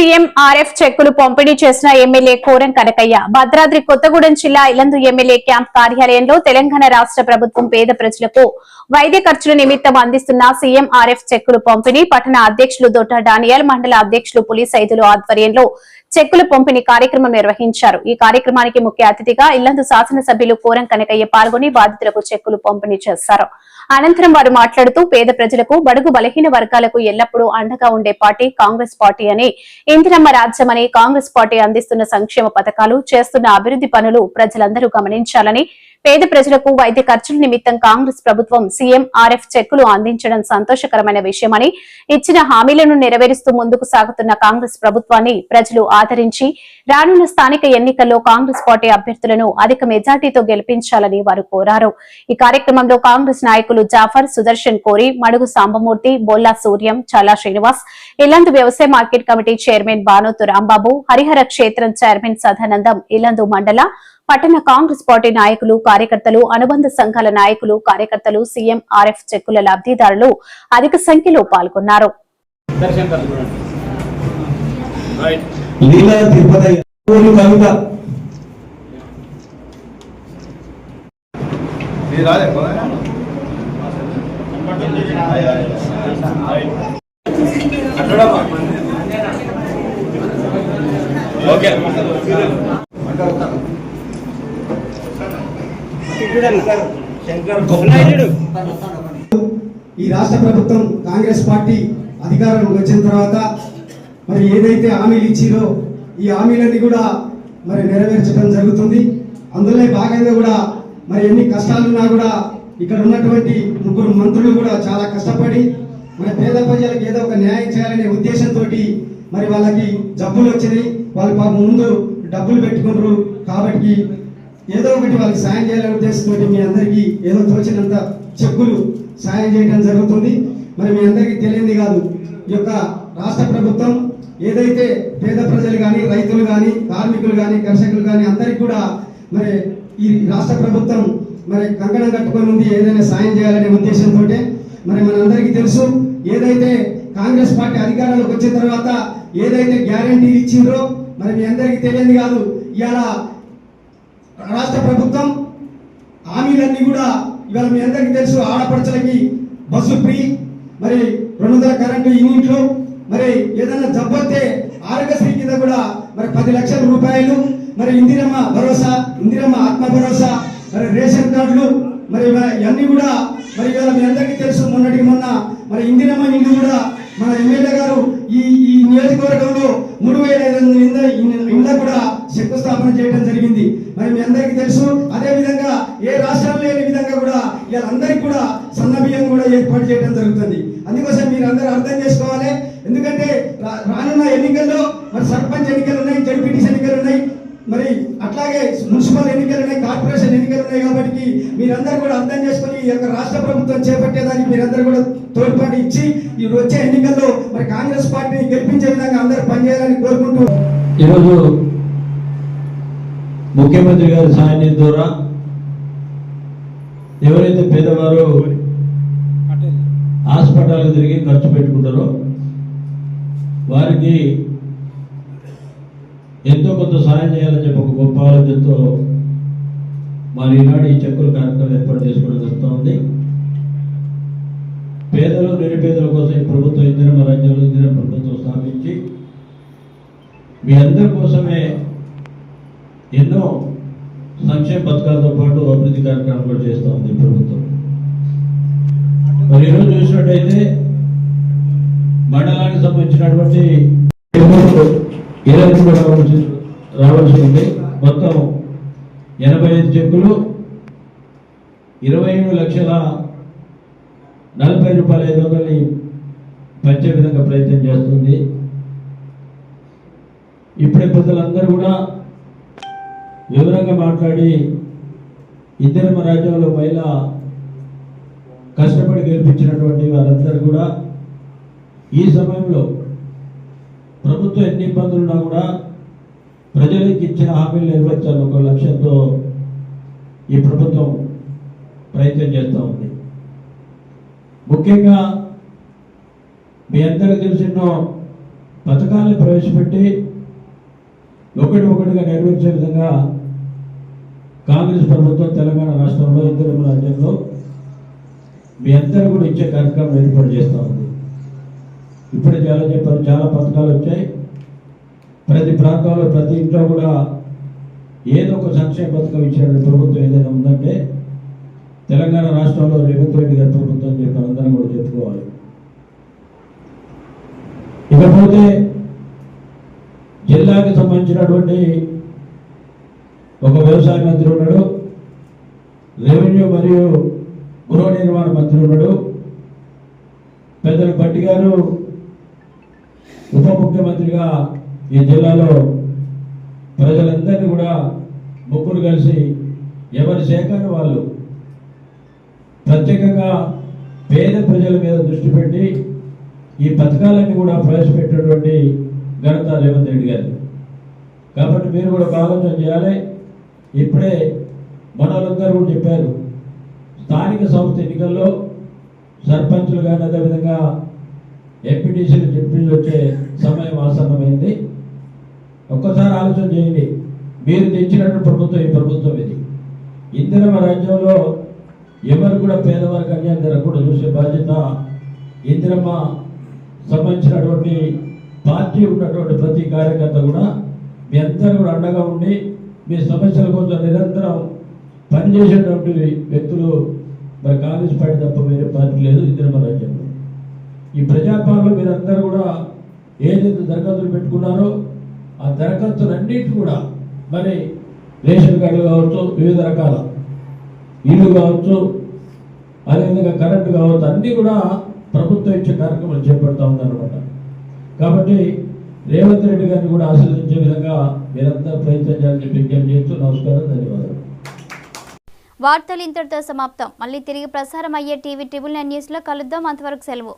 CMRF చెక్కులు పంపిణీ చేసిన ఎమ్మెల్యే కోరం కనకయ్య. భద్రాద్రి కొత్తగూడెం జిల్లా ఇలందు ఎమ్మెల్యే క్యాంప్ కార్యాలయంలో తెలంగాణ రాష్ట్ర ప్రభుత్వం పేద ప్రజలకు వైద్య ఖర్చుల నిమిత్తం అందిస్తున్న సీఎంఆర్ఎఫ్ చెక్కులు పంపిణీ పట్టణ అధ్యక్షులు దొడ్డ డానియల్ మండల అధ్యక్షులు పులి సైదులు ఆధ్వర్యంలో చెక్కుల పంపిణీ కార్యక్రమం నిర్వహించారు. ఈ కార్యక్రమానికి ముఖ్య అతిథిగా ఇల్లందు శాసనసభ్యులు కోరం కనకయ్య పాల్గొని బాధితులకు చెక్కులు పంపిణీ చేశారు. అనంతరం వారు మాట్లాడుతూ పేద ప్రజలకు బడుగు బలహీన వర్గాలకు ఎల్లప్పుడూ అండగా ఉండే పార్టీ కాంగ్రెస్ పార్టీ అని ఇందిరమ్మ రాజ్యమని కాంగ్రెస్ పార్టీ అందిస్తున్న సంక్షేమ పథకాలు చేస్తున్న అభివృద్ధి పనులు ప్రజలందరూ గమనించాలని పేద ప్రజలకు వైద్య ఖర్చుల నిమిత్తం కాంగ్రెస్ ప్రభుత్వం సీఎం ఆర్ఎఫ్ చెక్కులు అందించడం సంతోషకరమైన విషయమని ఇచ్చిన హామీలను నెరవేరుస్తూ ముందుకు సాగుతున్న కాంగ్రెస్ ప్రభుత్వాన్ని ప్రజలు ఆదరించి రానున్న స్థానిక ఎన్నికల్లో కాంగ్రెస్ పార్టీ అభ్యర్థులను అధిక మెజార్టీతో గెలిపించాలని వారు కోరారు. ఈ కార్యక్రమంలో కాంగ్రెస్ నాయకులు జాఫర్ సుదర్శన్ కోరి మడుగు సాంబమూర్తి బొల్లా సూర్యం చల్లా శ్రీనివాస్ ఇల్లందు వ్యవసాయ market committee chairman Banothu Rambabu Harihara క్షేత్రం చైర్మన్ సదానందం ఇల్లందు మండల పట్టణ కాంగ్రెస్ పార్టీ నాయకులు కార్యకర్తలు అనుబంధ సంఘాల నాయకులు కార్యకర్తలు సీఎం ఆర్ఎఫ్ చెక్కుల లబ్ధిదారులు అధిక సంఖ్యలో పాల్గొన్నారు. దర్శన్ ఈ రాష్ట్ర ప్రభుత్వం కాంగ్రెస్ పార్టీ అధికారంలోకి వచ్చిన తర్వాత మరి ఏదైతే హామీలు ఇచ్చిరో ఈ హామీలన్నీ కూడా మరి నెరవేర్చడం జరుగుతుంది. అందులో భాగంగా కూడా మరి ఎన్ని కష్టాలున్నా కూడా ఇక్కడ ఉన్నటువంటి ముగ్గురు మంత్రులు కూడా చాలా కష్టపడి మరి పేద ప్రజలకు ఏదో ఒక న్యాయం చేయాలనే ఉద్దేశంతో మరి వాళ్ళకి జబ్బులు వచ్చినాయి. వాళ్ళు పాపం ముందు డబ్బులు పెట్టుకుంటారు. కాబట్టి ఏదో ఒకటి వాళ్ళకి సాయం చేయాలనే ఉద్దేశంతో మీ అందరికీ ఏదో తోచినంత చెక్కులు సాయం చేయడం జరుగుతుంది. మరి మీ అందరికీ తెలియంది కాదు ఈ యొక్క రాష్ట్ర ప్రభుత్వం ఏదైతే పేద ప్రజలు కానీ రైతులు కానీ కార్మికులు కానీ కర్షకులు కానీ అందరికీ కూడా మరి ఈ రాష్ట్ర ప్రభుత్వం మరి కంకణం కట్టుకొని ఉంది ఏదైనా సాయం చేయాలనే ఉద్దేశంతో మరి మనందరికీ తెలుసు ఏదైతే కాంగ్రెస్ పార్టీ అధికారంలోకి వచ్చిన తర్వాత ఏదైతే గ్యారంటీలు ఇచ్చిండ్రో మరి మీ అందరికీ తెలియంది కాదు ఇవాళ రాష్ట్ర ప్రభుత్వం హామీలన్నీ కూడా ఇవాళ మీ అందరికీ తెలుసు ఆడపడుచులకి బస్సు ఫ్రీ మరి రెండు వందల కరెంటు యూనిట్లు మరి ఏదైనా జబ్బొత్తే ఆరోగ్యశ్రీ కింద కూడా మరి పది లక్షల రూపాయలు మరి ఇందిరమ్మ భరోసా ఇందిరమ్మ ఆత్మ భరోసా మరి రేషన్ కార్డులు మరి ఇవన్నీ కూడా మరి ఇవాళ మీ అందరికీ తెలుసు మొన్న కూడా సన్నబియ్యం కూడా ఏర్పాటు చేయడం జరుగుతుంది. అందుకోసం మీరు అందరూ అర్థం చేసుకోవాలి. ఎందుకంటే రానున్న ఎన్నికల్లో మరి సర్పంచ్ ఎన్నికలు ఉన్నాయి జడ్పీటీసీ ఎన్నికలు ఉన్నాయి మరి అట్లాగే మున్సిపల్ ఎన్నికలు ఉన్నాయి కార్పొరేషన్ ఎన్నికలు ఉన్నాయి కాబట్టి మీరందరూ కూడా అర్థం చేసుకొని ఈ యొక్క రాష్ట్ర ప్రభుత్వం చేపట్టేదానికి మీరందరూ కూడా తోడ్పాటు ఇచ్చి ఈ వచ్చే ఎన్నికల్లో మరి కాంగ్రెస్ పార్టీని గెలిపించే విధంగా అందరూ పనిచేయాలని కోరుకుంటూ ఈరోజు ముఖ్యమంత్రి గారి సాయం ద్వారా ఎవరైతే పేదవారు హాస్పిటల్కి తిరిగి ఖర్చు పెట్టుకుంటారో వారికి ఎంతో కొంత సాయం చేయాలని చెప్పి ఒక గొప్ప ఆలోచనతో మరి ఈనాడు ఈ చెక్కుల కార్యక్రమం ఏర్పాటు చేసుకోవడం జరుగుతూ ఉంది. పేదలు నిరుపేదల కోసం ఈ ప్రభుత్వం ఇందిరమ్మ రాజ్యాలు ఇందిరమ్మ ప్రభుత్వం స్థాపించి మీ అందరి కోసమే సంక్షేమ పథకాలతో పాటు అభివృద్ధి కార్యక్రమాలు కూడా చేస్తూ ఉంది ప్రభుత్వం. మరి ఈరోజు చూసినట్టయితే మండలానికి సంబంధించినటువంటి ఇరవై కూడా రావాల్సి ఉంది. మొత్తం ఎనభై ఐదు చెక్కులు ఇరవై ఏడు లక్షల నలభై రూపాయల ఐదు వందలని పంచే విధంగా ప్రయత్నం చేస్తుంది. ఇప్పుడే ప్రజలందరూ కూడా వివరంగా మాట్లాడి ఇద్దరు రాజ్యంలో మహిళ కష్టపడి గెలిపించినటువంటి వారందరూ కూడా ఈ సమయంలో ప్రభుత్వం ఎన్ని ఇబ్బందులు ఉన్నా కూడా ప్రజలకు ఇచ్చిన హామీలు నెరవేర్చాలని ఒక లక్ష్యంతో ఈ ప్రభుత్వం ప్రయత్నం చేస్తూ ఉంది. ముఖ్యంగా మీ అందరికీ తెలిసిన పథకాలను ప్రవేశపెట్టి ఒకటి ఒకటిగా నెరవేర్చే విధంగా కాంగ్రెస్ ప్రభుత్వం తెలంగాణ రాష్ట్రంలో ఇద్దరు రాజ్యంలో మీ అందరూ కూడా ఇచ్చే కార్యక్రమం ఏర్పాటు చేస్తూ ఉంది. ఇప్పుడే చాలా చెప్పారు చాలా పథకాలు వచ్చాయి. ప్రతి ప్రాంతంలో ప్రతి ఇంట్లో కూడా ఏదో ఒక సంక్షేమ పథకం ఇచ్చిన ప్రభుత్వం ఏదైనా ఉందంటే తెలంగాణ రాష్ట్రంలో రేవంత్ రెడ్డి గారి ప్రభుత్వం చెప్పి అందరం కూడా చెప్పుకోవాలి. ఇకపోతే జిల్లాకి సంబంధించినటువంటి ఒక వ్యవసాయ మంత్రి ఉన్నాడు. రెవెన్యూ మరియు గృహ నిర్మాణ మంత్రి ఉన్నాడు. పెద్దలు భట్టి గారు ఉప ముఖ్యమంత్రిగా ఈ జిల్లాలో ప్రజలందరినీ కూడా ముగ్గురు కలిసి ఎవరి సేకరణ వాళ్ళు ప్రత్యేకంగా పేద ప్రజల మీద దృష్టి పెట్టి ఈ పథకాలన్నీ కూడా ప్రవేశపెట్టినటువంటి ఘనత రేవంత్ రెడ్డి గారు కాబట్టి మీరు కూడా ఒక ఆలోచన చేయాలి. ఇప్పుడే మనోళ్ళందరూ కూడా చెప్పారు స్థానిక సంస్థ ఎన్నికల్లో సర్పంచులు కానీ అదేవిధంగా ఎంపీటీసీలు జడ్పీలు వచ్చే సమయం ఆసన్నమైంది. ఒక్కసారి ఆలోచన చేయండి మీరు తెచ్చినట్టు ప్రభుత్వం ఈ ప్రభుత్వం ఇది. ఇందిరమ రాజ్యంలో ఎవరు కూడా పేదవారికి అన్యాయం జరగకుండా చూసే బాధ్యత ఇందిరమ్మ సంబంధించినటువంటి పార్టీ ఉన్నటువంటి ప్రతి కార్యకర్త కూడా మీ అందరూ కూడా అండగా ఉండి మీ సమస్యల కోసం నిరంతరం పనిచేసేటువంటి వ్యక్తులు మరి కాంగ్రెస్ పార్టీ తప్ప వేరే పార్టీ లేదు ఇందిరమ్మ రాజ్యంలో ఈ ప్రజాపాలనలో మీరందరూ కూడా ఏదైతే దరఖాస్తులు పెట్టుకున్నారో ఆ దరఖాస్తులన్నిటి కూడా మరి రేషన్ కార్డులు కావచ్చు వివిధ రకాల ఇల్లు కావచ్చు అదేవిధంగా కరెంటు కావచ్చు అన్నీ కూడా ప్రభుత్వం ఇచ్చే కార్యక్రమాలు చేపడతా ఉందన్నమాట. కాబట్టి రేవంత్ రెడ్డి గారిని కూడా ఆశీర్వదించే విధంగా మీరందరూ ప్రయత్నం చేయాలని విజ్ఞప్తి చేస్తూ నమస్కారం ధన్యవాదాలు. వార్తలు ఇంతటితో సమాప్తం. మళ్ళీ తిరిగి ప్రసారం అయ్యే టీవీ ట్రిబుల్ నైన్ న్యూస్లో కలుద్దాం. అంతవరకు సెలవు.